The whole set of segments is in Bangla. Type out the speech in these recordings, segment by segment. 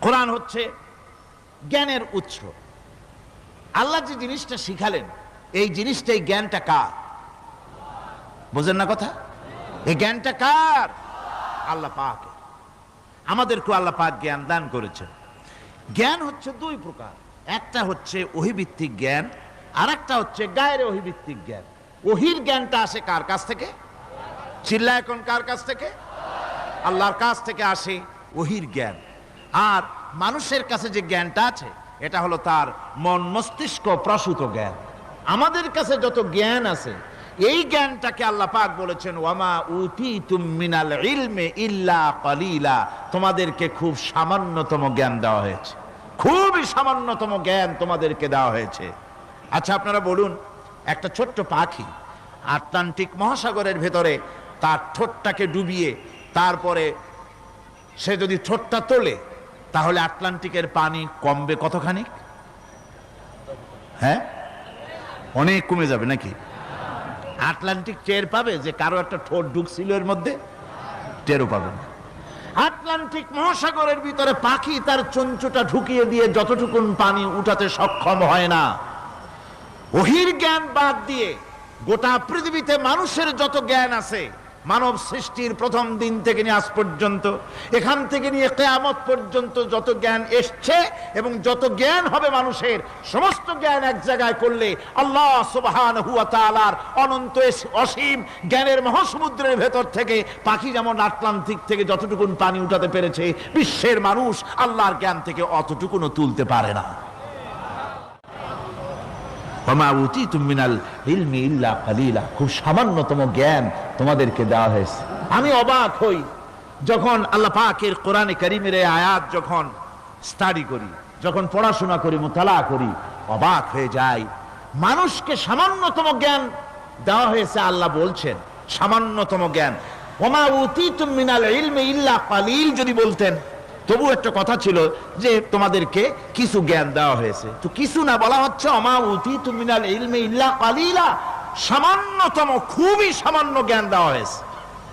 কোরআন হচ্ছে জ্ঞানের উৎস। আল্লাহ যে জিনিসটা শিখালেন, এই জিনিসটা এই জ্ঞানটা কার? বোঝেন না কথা? এই জ্ঞানটা কার? আল্লাহ পাক আমাদেরকে আল্লাহ পাক জ্ঞান দান করেছেন। জ্ঞান হচ্ছে দুই প্রকার। একটা হচ্ছে ওহিভিত্তিক জ্ঞান আর একটা হচ্ছে গায়ের ওহিভিত্তিক জ্ঞান। ওহির জ্ঞানটা আসে কার কাছ থেকে? চিল্লা এখন কার কাছ থেকে? আল্লাহর কাছ থেকে আসে ওহির জ্ঞান। আর মানুষের কাছে যে জ্ঞানটা আছে, এটা হলো তার মন মস্তিষ্ক প্রসূত জ্ঞান। আমাদের কাছে যত জ্ঞান আছে, এই জ্ঞানটাকে আল্লাহ পাক বলেছেন, ওয়ামা উতি মিনাল ইলমে ইল্লা কালিলা। তোমাদেরকে খুব সামান্যতম জ্ঞান দেওয়া হয়েছে। খুবই সামান্যতম জ্ঞান তোমাদেরকে দেওয়া হয়েছে। আচ্ছা আপনারা বলুন, একটা ছোট্ট পাখি আটলান্টিক মহাসাগরের ভেতরে তার ঠোঁটটাকে ডুবিয়ে তারপরে সে যদি ঠোঁটটা তোলে তাহলে আটলান্টিকের পানি কমবে কতখানি হ্যাঁ? অনেক কমে যাবে নাকি? আটলান্টিক টের পাবে যে কারও একটা ঠোঁট ঢুকছিল এর মধ্যে? টেরও পাবে না। আটলান্টিক মহাসাগরের ভিতরে পাখি তার চঞ্চুটা ঢুকিয়ে দিয়ে যতটুকুন পানি উঠাতে সক্ষম হয় না। ওহির জ্ঞান বাদ দিয়ে গোটা পৃথিবীতে মানুষের যত জ্ঞান আছে মানব সৃষ্টির প্রথম দিন থেকে নিয়ে আজ পর্যন্ত, এখান থেকে নিয়ে কেয়ামত পর্যন্ত যত জ্ঞান এসছে এবং যত জ্ঞান হবে মানুষের, সমস্ত জ্ঞান এক জায়গায় করলে আল্লাহ সুবহান হুয়া তাআলার অনন্ত অসীম জ্ঞানের মহাসমুদ্রের ভেতর থেকে পাখি যেমন আটলান্টিক থেকে যতটুকুন পানি উঠাতে পেরেছে, বিশ্বের মানুষ আল্লাহর জ্ঞান থেকে অতটুকুনও তুলতে পারে না। খুব সামান্যতম জ্ঞান তোমাদেরকে দেওয়া হয়েছে। আমি অবাক হই যখন আল্লাহ পাকের কোরআনে কারিমের আয়াত যখন স্টাডি করি, যখন পড়াশোনা করি, মোতালা করি, অবাক হয়ে যাই। মানুষকে সামান্যতম জ্ঞান দেওয়া হয়েছে, আল্লাহ বলছেন, সামান্যতম জ্ঞান। ওমা উতি তুমিনাল ইলমি ইল্লা কালিল, যদি বলতেন। তবু একটা কথা ছিল যে তোমাদেরকে কিছু জ্ঞান দেওয়া হয়েছে। তো কিছু না বলা হচ্ছে, অমা উতি কালিলা। সামান্যতম, খুবই সামান্য জ্ঞান দেওয়া হয়েছে।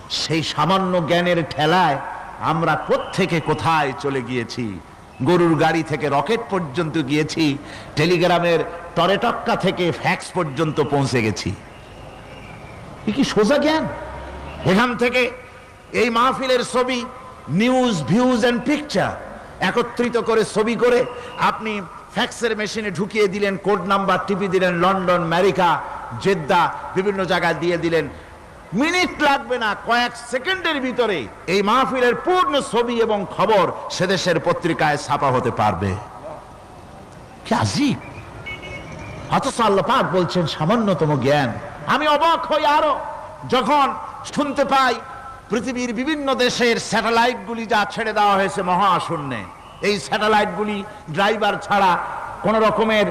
সেই সামান্য জ্ঞানের ঠেলায় আমরা কোত্থেকে কোথায় চলে গিয়েছি? গরুর গাড়ি থেকে রকেট পর্যন্ত গিয়েছি, টেলিগ্রামের টরেটক্কা থেকে ফ্যাক্স পর্যন্ত পৌঁছে গেছি। কি সোজা জ্ঞান? এখান থেকে এই মাহফিলের ছবি নিউজ ভিউজ এন্ড পিকচার একত্রিত করে, ছবি করে আপনি ফ্যাক্সের মেশিনে ঢুকিয়ে দিলেন কোড নাম্বার টিপি দিলেন লন্ডন আমেরিকা জেদ্দা, বিভিন্ন জায়গায় দিয়ে দিলেন। মিনিট লাগবে না, কয়েক সেকেন্ডের ভিতরে এই মাহফিলের পূর্ণ ছবি এবং খবর সেদেশের পত্রিকায় ছাপা হতে পারবে। অথচ আল্লাহ পাক বলছেন সামান্যতম জ্ঞান। আমি অবাক হই আরও। যখন শুনতে পাই পৃথিবীর বিভিন্ন দেশের স্যাটেলাইটগুলি যা ছেড়ে দেওয়া হয়েছে মহাশূন্যে, এই স্যাটেলাইটগুলি ড্রাইভার ছাড়া, কোন রকমের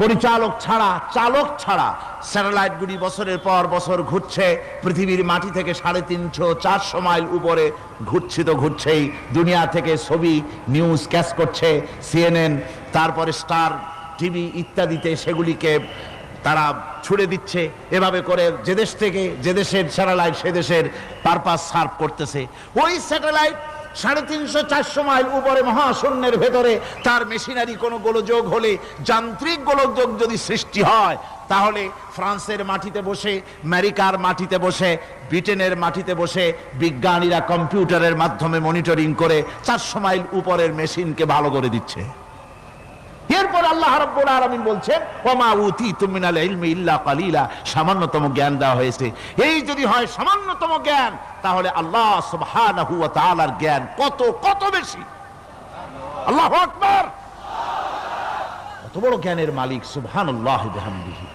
পরিচালক ছাড়া, চালক ছাড়া স্যাটেলাইটগুলি বছরের পর বছর ঘুরছে, পৃথিবীর মাটি থেকে সাড়ে তিনশো চারশো মাইল উপরে ঘুরছে তো ঘুরছেই। দুনিয়া থেকে ছবি, নিউজ ক্যাচ করছে, সিএনএন, তারপরে স্টার, টিভি ইত্যাদিতে সেগুলিকে তারা ছুড়ে দিচ্ছে। এভাবে করে যে দেশ থেকে যে দেশের স্যাটেলাইট সে দেশের পারপাস সার্ভ করতেছে। ওই স্যাটেলাইট সাড়ে তিনশো চারশো মাইল উপরে মহাশূন্যের ভেতরে তার মেশিনারি কোনো গোলযোগ হলে, যান্ত্রিক গোলযোগ যদি সৃষ্টি হয়, তাহলে ফ্রান্সের মাটিতে বসে, আমেরিকার মাটিতে বসে, ব্রিটেনের মাটিতে বসে বিজ্ঞানীরা কম্পিউটারের মাধ্যমে মনিটরিং করে চারশো মাইল উপরের মেশিনকে ভালো করে দিচ্ছে। এরপর আল্লাহ রাব্বুল আলামিন বলছেন, ওমা উতি তুমিনাল ইলমি ইল্লা কালিলা। সামান্যতম জ্ঞান দেওয়া হয়েছে। এই যদি হয় সামান্যতম জ্ঞান, তাহলে আল্লাহ সুবহানাহু ওয়া তাআলার জ্ঞান কত কত বেশি? আল্লাহু আকবার! কত বড় জ্ঞানের মালিক, সুবহানাল্লাহি বিহামদিহি।